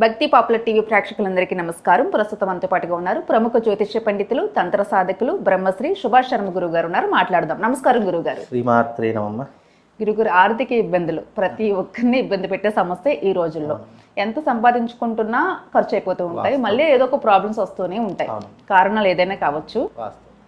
భక్తి popular TV ప్రేక్షకులందరికీ నమస్కారం. ప్రస్తుతం అంతో పాటుగా ఉన్నారు ప్రముఖ జ్యోతిష్య పండితులు తంత్ర సాధకులు బ్రహ్మశ్రీ సుభాష్ శర్మ గురువు గారు ఉన్నారు. మాట్లాడదాం. నమస్కారం గురువు గారు గురుగురు ఆర్థిక ఇబ్బందులు ప్రతి ఒక్కరిని ఇబ్బంది పెట్టే సమస్య ఈ రోజుల్లో. ఎంత సంపాదించుకుంటున్నా ఖర్చు అయిపోతూ ఉంటాయి మళ్ళీ ఏదో ఒక ప్రాబ్లమ్స్ వస్తూనే ఉంటాయి. కారణాలు ఏదైనా కావచ్చు.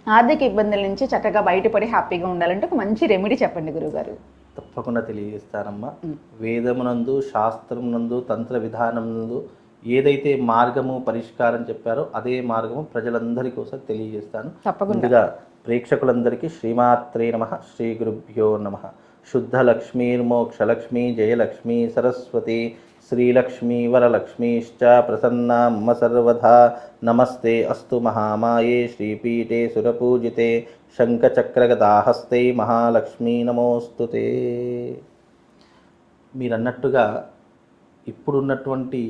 ఆర్థిక ఇబ్బందుల నుంచి చక్కగా బయటపడి హ్యాపీగా ఉండాలంటే ఒక మంచి రెమెడీ చెప్పండి గురుగారు తప్పకుండా తెలియజేస్తానమ్మా. వేదమునందు శాస్త్రమునందు తంత్ర విధానమునందు ఏదైతే మార్గము పరిష్కారం చెప్పారో అదే మార్గము ప్రజలందరి కోసం తెలియజేస్తాను. తప్పకుండా. ప్రేక్షకులందరికీ శ్రీమాత్రే నమ శ్రీ గురుభ్యో నమ. శుద్ధ లక్ష్మీర్మోక్షలక్ష్మీ జయలక్ష్మీ సరస్వతి శ్రీలక్ష్మీ వరలక్ష్మీశ్చ ప్రసన్నామ్మ సర్వదా నమస్తే అస్తు మహామాయే శ్రీపీఠే సురపూజితే శంఖచక్రగదాహస్తే మహాలక్ష్మీ నమోస్తుతే మీరు అన్నట్టుగా ఇప్పుడున్నటువంటి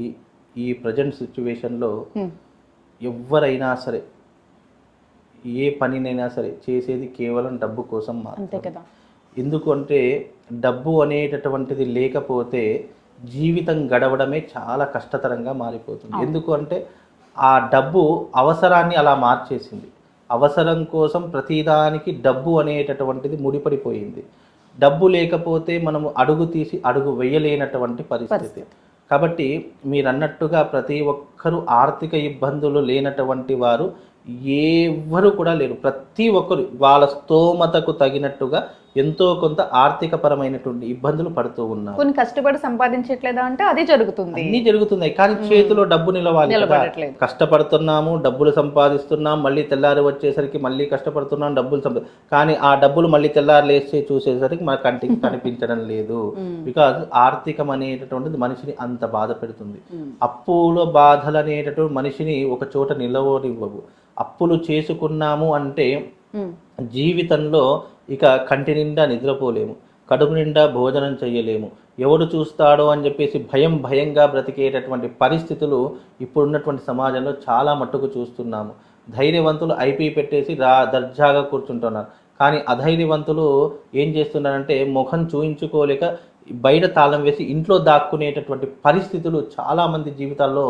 ఈ ప్రజెంట్ సిచ్యువేషన్లో. ఎవరైనా సరే ఏ పనినైనా సరే చేసేది కేవలం డబ్బు కోసం అంతే మాత్రం కదా. ఎందుకంటే డబ్బు అనేటటువంటిది లేకపోతే జీవితం గడవడమే చాలా కష్టతరంగా మారిపోతుంది. ఎందుకు అంటే ఆ డబ్బు అవసరాన్ని అలా మార్చేసింది. అవసరం కోసం ప్రతిదానికి డబ్బు అనేటటువంటిది ముడిపడిపోయింది. డబ్బు లేకపోతే మనము అడుగు తీసి అడుగు వేయలేనటువంటి పరిస్థితి. కాబట్టి మీరు అన్నట్టుగా ప్రతి ఒక్కరూ ఆర్థిక ఇబ్బందులు లేనటువంటి వారు ఎవ్వరు కూడా లేరు. ప్రతి ఒక్కరు వాళ్ళ స్తోమతకు తగినట్టుగా ఎంతో కొంత ఆర్థిక పరమైనటువంటి ఇబ్బందులు పడుతూ ఉన్నారు. కొన్ని కష్టపడి సంపాదించట్లేదా అంటే అది జరుగుతుంది. అన్ని జరుగుతున్నాయి. కానీ చేతిలో డబ్బు నిలవాలి కష్టపడుతున్నాము డబ్బులు సంపాదిస్తున్నాం మళ్ళీ తెల్లారి వచ్చేసరికి మళ్ళీ కష్టపడుతున్నాం డబ్బులు సంపా కానీ ఆ డబ్బులు మళ్ళీ తెల్లారి లేచి చూసేసరికి మన కంటికి కనిపించడం లేదు. బికాజ్ ఆర్థికం అనేటటువంటిది మనిషిని అంత బాధ పెడుతుంది. అప్పుల బాధలు అనేటటువంటి మనిషిని ఒక చోట నిలవనివ్వవు. అప్పులు చేసుకున్నాము అంటే. Hmm. జీవితంలో ఇక కంటి నిండా నిద్రపోలేము కడుపు నిండా భోజనం చేయలేము ఎవడు చూస్తాడో అని చెప్పేసి భయం భయంగా బ్రతికేటటువంటి పరిస్థితులు ఇప్పుడున్నటువంటి సమాజంలో చాలా మట్టుకు చూస్తున్నాము. ధైర్యవంతులు ఐపీ పెట్టేసి రా దర్జాగా కూర్చుంటున్నారు. కానీ అధైర్యవంతులు ఏం చేస్తున్నారంటే ముఖం చూయించుకోలేక బయట తాళం వేసి ఇంట్లో దాక్కునేటటువంటి పరిస్థితులు చాలా మంది జీవితాల్లో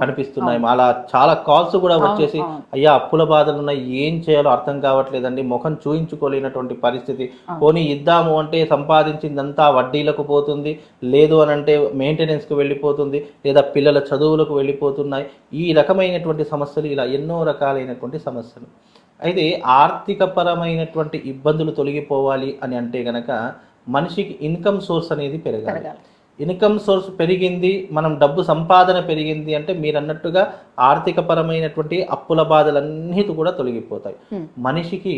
కనిపిస్తున్నాయి. అలా చాలా కాల్స్ కూడా వచ్చేసి. అయ్యా అప్పుల బాధలు ఉన్నాయి ఏం చేయాలో అర్థం కావట్లేదండి ముఖం చూయించుకోలేనటువంటి పరిస్థితి. పోనీ ఇద్దాము అంటే సంపాదించిందంతా వడ్డీలకు పోతుంది లేదు అని అంటే మెయింటెనెన్స్కి వెళ్ళిపోతుంది లేదా పిల్లల చదువులకు వెళ్ళిపోతున్నాయి. ఈ రకమైనటువంటి సమస్యలు ఇలా ఎన్నో రకాలైనటువంటి సమస్యలు. అయితే ఆర్థిక పరమైనటువంటి ఇబ్బందులు తొలగిపోవాలి అని అంటే గనక మనిషికి ఇన్కమ్ సోర్స్ అనేది పెరగాలి. ఇన్కమ్ సోర్స్ పెరిగింది మనం డబ్బు సంపాదన పెరిగింది అంటే మీరు అన్నట్టుగా ఆర్థిక పరమైనటువంటి అప్పుల బాధలన్నీ కూడా తొలగిపోతాయి. మనిషికి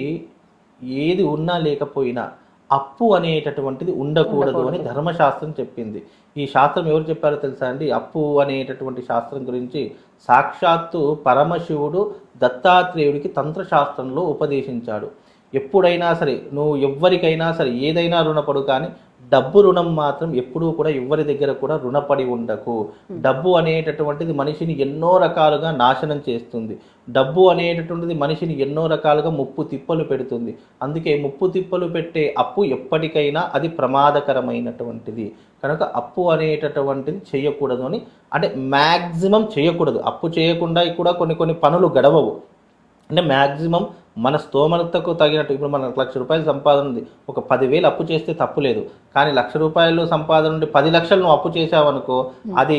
ఏది ఉన్నా లేకపోయినా అప్పు అనేటటువంటిది ఉండకూడదు అని ధర్మశాస్త్రం చెప్పింది. ఈ శాస్త్రం ఎవరు చెప్పారో తెలుసా అండి? అప్పు అనేటటువంటి శాస్త్రం గురించి సాక్షాత్తు పరమశివుడు దత్తాత్రేయుడికి తంత్రశాస్త్రంలో ఉపదేశించాడు. ఎప్పుడైనా సరే నువ్వు ఎవ్వరికైనా సరే ఏదైనా రుణపడు కానీ డబ్బు రుణం మాత్రం ఎప్పుడూ కూడా ఎవ్వరి దగ్గర కూడా రుణపడి ఉండకు. డబ్బు అనేటటువంటిది మనిషిని ఎన్నో రకాలుగా నాశనం చేస్తుంది. డబ్బు అనేటటువంటిది మనిషిని ఎన్నో రకాలుగా ముప్పు తిప్పలు పెడుతుంది. అందుకే ముప్పు తిప్పలు పెట్టే అప్పు ఎప్పటికైనా అది ప్రమాదకరమైనటువంటిది. కనుక అప్పు అనేటటువంటిది చేయకూడదు అని అంటే మ్యాక్సిమం చేయకూడదు. అప్పు చేయకుండా కూడా కొన్ని కొన్ని పనులు గడవవు. అంటే మ్యాక్సిమం మన స్తోమతకు తగినట్టు ఇప్పుడు మనకు లక్ష రూపాయలు సంపాదన ఉంది ఒక పదివేలు అప్పు చేస్తే తప్పు లేదు. కానీ లక్ష రూపాయలు సంపాదన నుండి పది లక్షలు నువ్వు అప్పు చేసావనుకో అది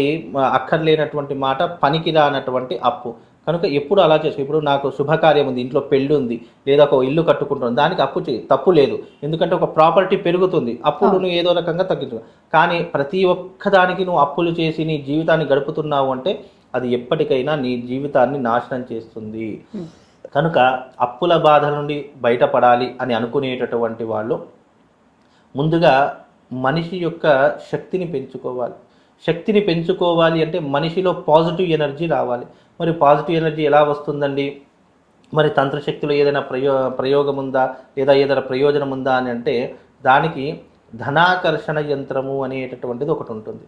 అక్కర్లేనటువంటి మాట పనికి రానటువంటి అప్పు. కనుక ఎప్పుడు అలా చేసు ఇప్పుడు నాకు శుభకార్యం ఉంది ఇంట్లో పెళ్ళి ఉంది లేదా ఒక ఇల్లు కట్టుకుంటుంది దానికి అప్పు చేయి. తప్పు లేదు. ఎందుకంటే ఒక ప్రాపర్టీ పెరుగుతుంది. అప్పులు నువ్వు ఏదో రకంగా తగ్గించు. కానీ ప్రతి ఒక్కదానికి నువ్వు అప్పులు చేసి నీ జీవితాన్ని గడుపుతున్నావు అంటే అది ఎప్పటికైనా నీ జీవితాన్ని నాశనం చేస్తుంది. కనుక అప్పుల బాధ నుండి బయటపడాలి అని అనుకునేటటువంటి వాళ్ళు ముందుగా మనిషి యొక్క శక్తిని పెంచుకోవాలి. శక్తిని పెంచుకోవాలి అంటే మనిషిలో పాజిటివ్ ఎనర్జీ రావాలి. మరి పాజిటివ్ ఎనర్జీ ఎలా వస్తుందండి? మరి తంత్రశక్తిలో ఏదైనా ప్రయో ప్రయోగం ఉందా లేదా ఏదైనా ప్రయోజనం ఉందా అని అంటే దానికి ధనాకర్షణ యంత్రము అనేటటువంటిది ఒకటి ఉంటుంది.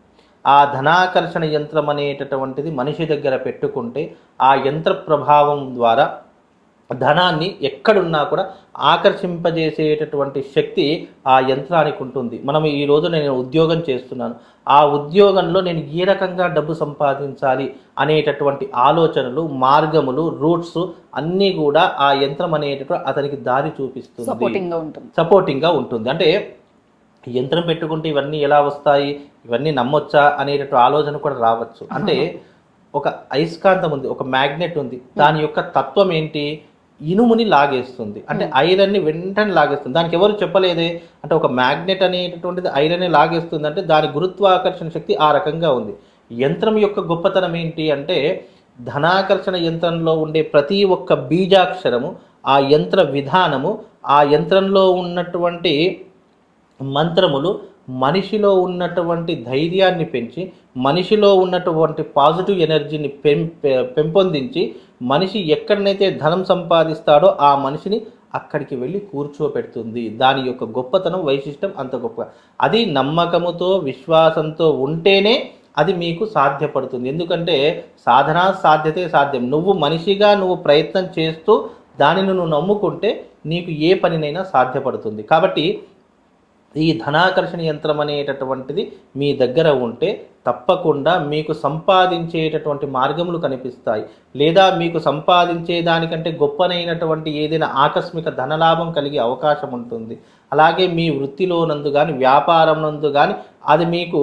ఆ ధనాకర్షణ యంత్రం అనేటటువంటిది మనిషి దగ్గర పెట్టుకుంటే ఆ యంత్ర ప్రభావం ద్వారా ధనాన్ని ఎక్కడున్నా కూడా ఆకర్షింపజేసేటటువంటి శక్తి ఆ యంత్రానికి ఉంటుంది. మనం ఈ రోజు నేను ఉద్యోగం చేస్తున్నాను. ఆ ఉద్యోగంలో నేను ఏ రకంగా డబ్బు సంపాదించాలి అనేటటువంటి ఆలోచనలు మార్గములు రూట్స్ అన్నీ కూడా ఆ యంత్రం అనేటటువంటి అతనికి దారి చూపిస్తుంది. సపోర్టింగ్గా ఉంటుంది. సపోర్టింగ్గా ఉంటుంది. అంటే యంత్రం పెట్టుకుంటే ఇవన్నీ ఎలా వస్తాయి ఇవన్నీ నమ్మొచ్చా అనేటటువంటి ఆలోచన కూడా రావచ్చు. అంటే ఒక అయస్కాంతం ఉంది ఒక మ్యాగ్నెట్ ఉంది. దాని యొక్క తత్వం ఏంటి ఇనుముని లాగేస్తుంది. అంటే ఐరన్ని వెంటనే లాగేస్తుంది. దానికి ఎవరు చెప్పలేదే? అంటే ఒక మ్యాగ్నెట్ అనేటటువంటిది ఐరన్ని లాగేస్తుంది అంటే దాని గురుత్వాకర్షణ శక్తి ఆ రకంగా ఉంది. యంత్రం యొక్క గొప్పతనం ఏంటి అంటే ధనాకర్షణ యంత్రంలో ఉండే ప్రతి ఒక్క బీజాక్షరము ఆ యంత్ర విధానము ఆ యంత్రంలో ఉన్నటువంటి మంత్రములు మనిషిలో ఉన్నటువంటి ధైర్యాన్ని పెంచి మనిషిలో ఉన్నటువంటి పాజిటివ్ ఎనర్జీని పెం పె- పెంపొందించి మనిషి ఎక్కడనైతే ధనం సంపాదిస్తాడో ఆ మనిషిని అక్కడికి వెళ్ళి కూర్చోపెడుతుంది. దాని యొక్క గొప్పతనం వైశిష్టం అంత గొప్ప. అది నమ్మకముతో విశ్వాసంతో ఉంటేనే అది మీకు సాధ్యపడుతుంది. ఎందుకంటే సాధన సాధ్యతే సాధ్యం. నువ్వు మనిషిగా నువ్వు ప్రయత్నం చేస్తూ దానిని నువ్వు నమ్ముకుంటే నీకు ఏ పనినైనా సాధ్యపడుతుంది. కాబట్టి ఈ ధనాకర్షణ యంత్రం అనేటటువంటిది మీ దగ్గర ఉంటే తప్పకుండా మీకు సంపాదించేటటువంటి మార్గములు కనిపిస్తాయి. లేదా మీకు సంపాదించే దానికంటే గొప్పనైనటువంటి ఏదైనా ఆకస్మిక ధనలాభం కలిగే అవకాశం ఉంటుంది. అలాగే మీ వృత్తిలోనందు కానీ వ్యాపారం నందు కానీ అది మీకు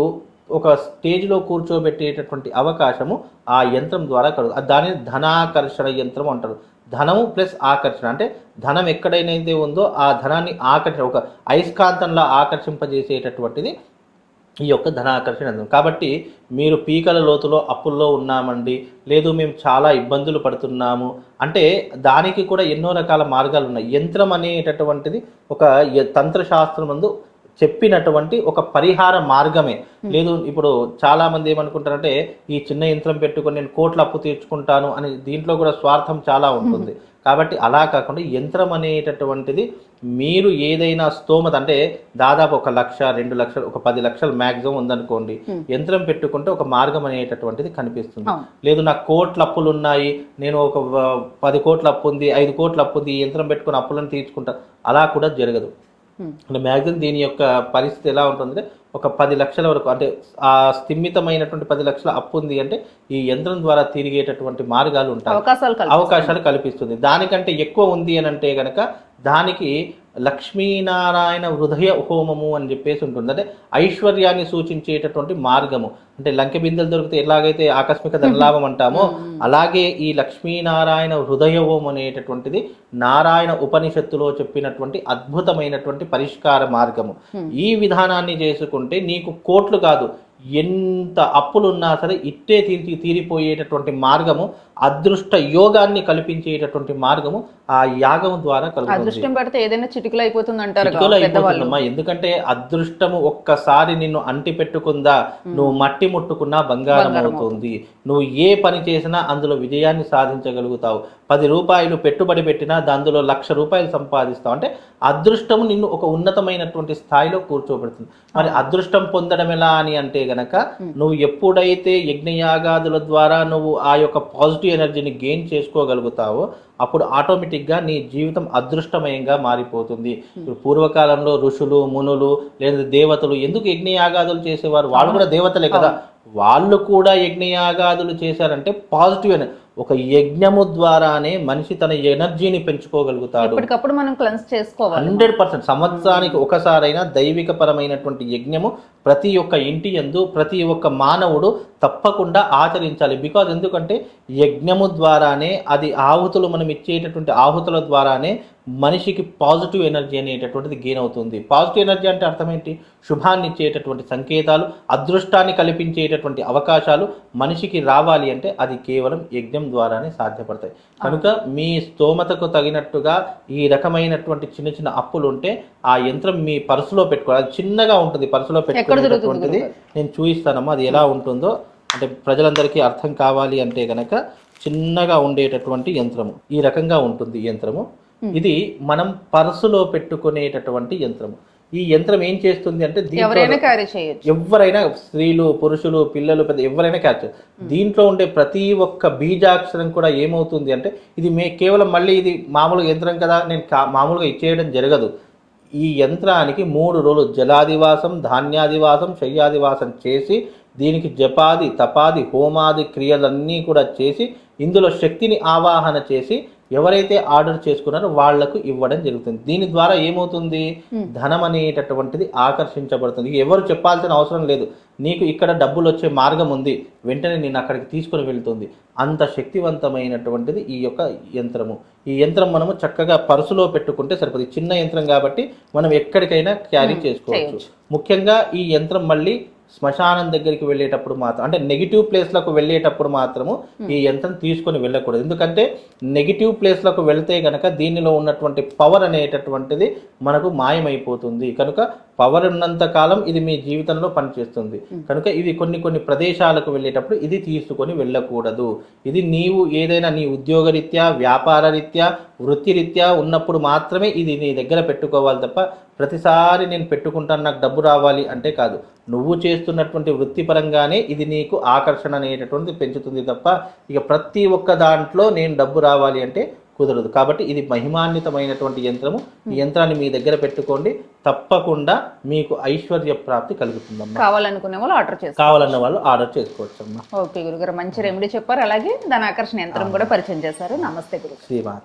ఒక స్టేజ్లో కూర్చోబెట్టేటటువంటి అవకాశము ఆ యంత్రం ద్వారా కలుగు దానిని ధనాకర్షణ యంత్రం అంటారు. ధనము ప్లస్ ఆకర్షణ. అంటే ధనం ఎక్కడైతే ఉందో ఆ ధనాన్ని ఆకర్షణ ఒక అయస్కాంతంలా ఆకర్షింపజేసేటటువంటిది ఈ యొక్క ధనాకర్షణ కాబట్టి మీరు పీకల లోతులో అప్పుల్లో ఉన్నామండి లేదు మేము చాలా ఇబ్బందులు పడుతున్నాము. అంటే దానికి కూడా ఎన్నో రకాల మార్గాలు ఉన్నాయి యంత్రం అనేటటువంటిది ఒక తంత్రశాస్త్రం నందు చెప్పినటువంటి ఒక పరిహార మార్గమే. లేదు ఇప్పుడు చాలా మంది ఏమనుకుంటారంటే ఈ చిన్న యంత్రం పెట్టుకొని నేను కోట్ల అప్పు తీర్చుకుంటాను అని దీంట్లో కూడా స్వార్థం చాలా ఉంటుంది. కాబట్టి అలా కాకుండా యంత్రం అనేటటువంటిది మీరు ఏదైనా స్తోమత అంటే దాదాపు ఒక లక్ష రెండు లక్షలు ఒక పది లక్షలు మ్యాక్సిమం ఉందనుకోండి యంత్రం పెట్టుకుంటే ఒక మార్గం అనేటటువంటిది కనిపిస్తుంది. లేదు నాకు కోట్ల అప్పులు ఉన్నాయి నేను ఒక పది కోట్ల అప్పు ఉంది ఐదు కోట్ల అప్పు ఉంది ఈ యంత్రం పెట్టుకుని అప్పులను తీర్చుకుంటా అలా కూడా జరగదు. అంటే మ్యాక్సిమం దీని యొక్క పరిస్థితి ఎలా ఉంటుందంటే ఒక పది లక్షల వరకు అంటే ఆ స్థిమితమైనటువంటి పది లక్షల అప్పు ఉంది అంటే ఈ యంత్రం ద్వారా తిరిగేటటువంటి మార్గాలు ఉంటాయి అవకాశాలు కల్పిస్తుంది. అవకాశాలు కల్పిస్తుంది దానికంటే ఎక్కువ ఉంది అని అంటే గనక దానికి లక్ష్మీనారాయణ హృదయ హోమము అని చెప్పేసి ఉంటుంది. అంటే ఐశ్వర్యాన్ని సూచించేటటువంటి మార్గము. అంటే లంకె బిందెలు దొరికితే ఎలాగైతే ఆకస్మిక ధనలాభం అంటామో అలాగే ఈ లక్ష్మీనారాయణ హృదయ హోమం అనేటటువంటిది నారాయణ ఉపనిషత్తులో చెప్పినటువంటి అద్భుతమైనటువంటి పరిష్కార మార్గము. ఈ విధానాన్ని చేసుకుంటే నీకు కోట్లు కాదు ఎంత అప్పులున్నా సరే ఇట్టే తీర్చి తీరిపోయేటటువంటి మార్గము అదృష్ట యోగాన్ని కల్పించేటటువంటి మార్గము ఆ యాగం ద్వారా కలుగుతుంది. అదృష్టం పడితే ఏదైనా చిటికలు అయిపోతుంది అంటారు ఎందుకంటే అదృష్టము ఒక్కసారి నిన్ను అంటి పెట్టుకుందా నువ్వు మట్టి ముట్టుకున్నా బంగారం అవుతుంది. నువ్వు ఏ పని చేసినా అందులో విజయాన్ని సాధించగలుగుతావు. పది రూపాయలు పెట్టుబడి పెట్టినా అందులో లక్ష రూపాయలు సంపాదిస్తావు. అంటే అదృష్టము నిన్ను ఒక ఉన్నతమైనటువంటి స్థాయిలో కూర్చోబెడుతుంది. మరి అదృష్టం పొందడం ఎలా అని అంటే గనక నువ్వు ఎప్పుడైతే యజ్ఞయాగాదుల ద్వారా నువ్వు ఆ యొక్క పాజిటివ్ ఎనర్జీని గెయిన్ చేసుకోగలుగుతావో అప్పుడు ఆటోమేటిక్గా నీ జీవితం అదృష్టమయంగా మారిపోతుంది. ఇప్పుడు పూర్వకాలంలో ఋషులు మునులు లేదా దేవతలు ఎందుకు యజ్ఞయాగాదులు చేసేవారు? వాళ్ళు కూడా దేవతలే కదా. వాళ్ళు కూడా యజ్ఞయాగాదులు చేశారంటే పాజిటివ్ ఎనర్జీ ఒక యజ్ఞము ద్వారానే మనిషి తన ఎనర్జీని పెంచుకోగలుగుతాడు. మనం క్లెన్స్ చేసుకోవాలి. Hundred percent. సంవత్సరానికి ఒకసారైనా దైవిక పరమైనటువంటి యజ్ఞము ప్రతి ఒక్క ఇంటి యందు ప్రతి ఒక్క మానవుడు తప్పకుండా ఆచరించాలి. బికాజ్ ఎందుకంటే యజ్ఞము ద్వారానే అది ఆహుతులు మనం ఇచ్చేటటువంటి ఆహుతుల ద్వారానే మనిషికి పాజిటివ్ ఎనర్జీ అనేటటువంటిది గెయిన్ అవుతుంది. పాజిటివ్ ఎనర్జీ అంటే అర్థం ఏంటి శుభాన్ని ఇచ్చేటటువంటి సంకేతాలు అదృష్టాన్ని కల్పించేటటువంటి అవకాశాలు మనిషికి రావాలి అంటే అది కేవలం యజ్ఞం ద్వారానే సాధ్యపడతాయి. కనుక మీ స్తోమతకు తగినట్టుగా ఈ రకమైనటువంటి చిన్న చిన్న అప్పులు ఉంటే ఆ యంత్రం మీ పర్సులో పెట్టుకోవాలి. అది చిన్నగా ఉంటుంది పర్సులో పెట్టుకో పెట్టుకునేటటువంటిది నేను చూపిస్తానమ్మా అది ఎలా ఉంటుందో. అంటే ప్రజలందరికీ అర్థం కావాలి అంటే గనక చిన్నగా ఉండేటటువంటి యంత్రము. ఈ రకంగా ఉంటుంది ఈ యంత్రము. ఇది మనం పర్సులో పెట్టుకునేటటువంటి యంత్రము. ఈ యంత్రం ఏం చేస్తుంది అంటే ఎవరైనా క్యారీ చేయొచ్చు. ఎవరైనా స్త్రీలు పురుషులు పిల్లలు పెద్ద ఎవరైనా క్యాచ్ దీంట్లో ఉండే ప్రతి ఒక్క బీజాక్షరం కూడా ఏమవుతుంది అంటే ఇది మే కేవలం మళ్ళీ ఇది మామూలుగా యంత్రం కదా నేను మామూలుగా ఇచ్చేయడం జరగదు. ఈ యంత్రానికి మూడు రోజులు జలాదివాసం ధాన్యాదివాసం శయ్యాదివాసం చేసి దీనికి జపాది తపాది హోమాది క్రియలన్నీ కూడా చేసి ఇందులో శక్తిని ఆవాహన చేసి ఎవరైతే ఆర్డర్ చేసుకున్నారో వాళ్ళకు ఇవ్వడం జరుగుతుంది. దీని ద్వారా ఏమవుతుంది? ధనం అనేటటువంటిది ఆకర్షించబడుతుంది. ఎవరు చెప్పాల్సిన అవసరం లేదు. నీకు ఇక్కడ డబ్బులు వచ్చే మార్గం ఉంది. వెంటనే నేను అక్కడికి తీసుకుని వెళ్తుంది. అంత శక్తివంతమైనటువంటిది ఈ యొక్క యంత్రము. ఈ యంత్రం మనము చక్కగా పర్సులో పెట్టుకుంటే సరిపోతుంది. చిన్న యంత్రం కాబట్టి మనం ఎక్కడికైనా క్యారీ చేసుకోవచ్చు. ముఖ్యంగా ఈ యంత్రం మళ్ళీ శ్మశానం దగ్గరికి వెళ్ళేటప్పుడు మాత్రం అంటే నెగిటివ్ ప్లేస్లకు వెళ్ళేటప్పుడు మాత్రము ఈ యంత్రం తీసుకొని వెళ్ళకూడదు. ఎందుకంటే నెగిటివ్ ప్లేస్లకు వెళ్తే గనక దీనిలో ఉన్నటువంటి పవర్ అనేటటువంటిది మనకు మాయమైపోతుంది. కనుక పవర్ ఉన్నంత కాలం ఇది మీ జీవితంలో పనిచేస్తుంది. కనుక ఇది కొన్ని కొన్ని ప్రదేశాలకు వెళ్ళేటప్పుడు ఇది తీసుకొని వెళ్ళకూడదు. ఇది నీవు ఏదైనా నీ ఉద్యోగరీత్యా వ్యాపార రీత్యా వృత్తిరీత్యా ఉన్నప్పుడు మాత్రమే ఇది నీ దగ్గర పెట్టుకోవాలి తప్ప ప్రతిసారి నేను పెట్టుకుంటాను నాకు డబ్బు రావాలి అంటే కాదు. నువ్వు చేస్తున్నటువంటి వృత్తిపరంగానే ఇది నీకు ఆకర్షణ అనేటటువంటిది పెంచుతుంది తప్ప ఇక ప్రతి ఒక్క దాంట్లో నేను డబ్బు రావాలి అంటే కుదరదు. కాబట్టి ఇది మహిమాన్వితమైనటువంటి యంత్రము. ఈ యంత్రాన్ని మీ దగ్గర పెట్టుకోండి. తప్పకుండా మీకు ఐశ్వర్య ప్రాప్తి కలుగుతుందమ్మా. కావాలనుకునే వాళ్ళు ఆర్డర్ చేసుకో కావాలన్న వాళ్ళు ఆర్డర్ చేసుకోవచ్చమ్మా. ఓకే గురుగారు మంచి రెమెడీ చెప్పారు. అలాగే దాని ఆకర్షణ యంత్రం కూడా పరిచయం చేశారు. నమస్తే గురు శ్రీమాత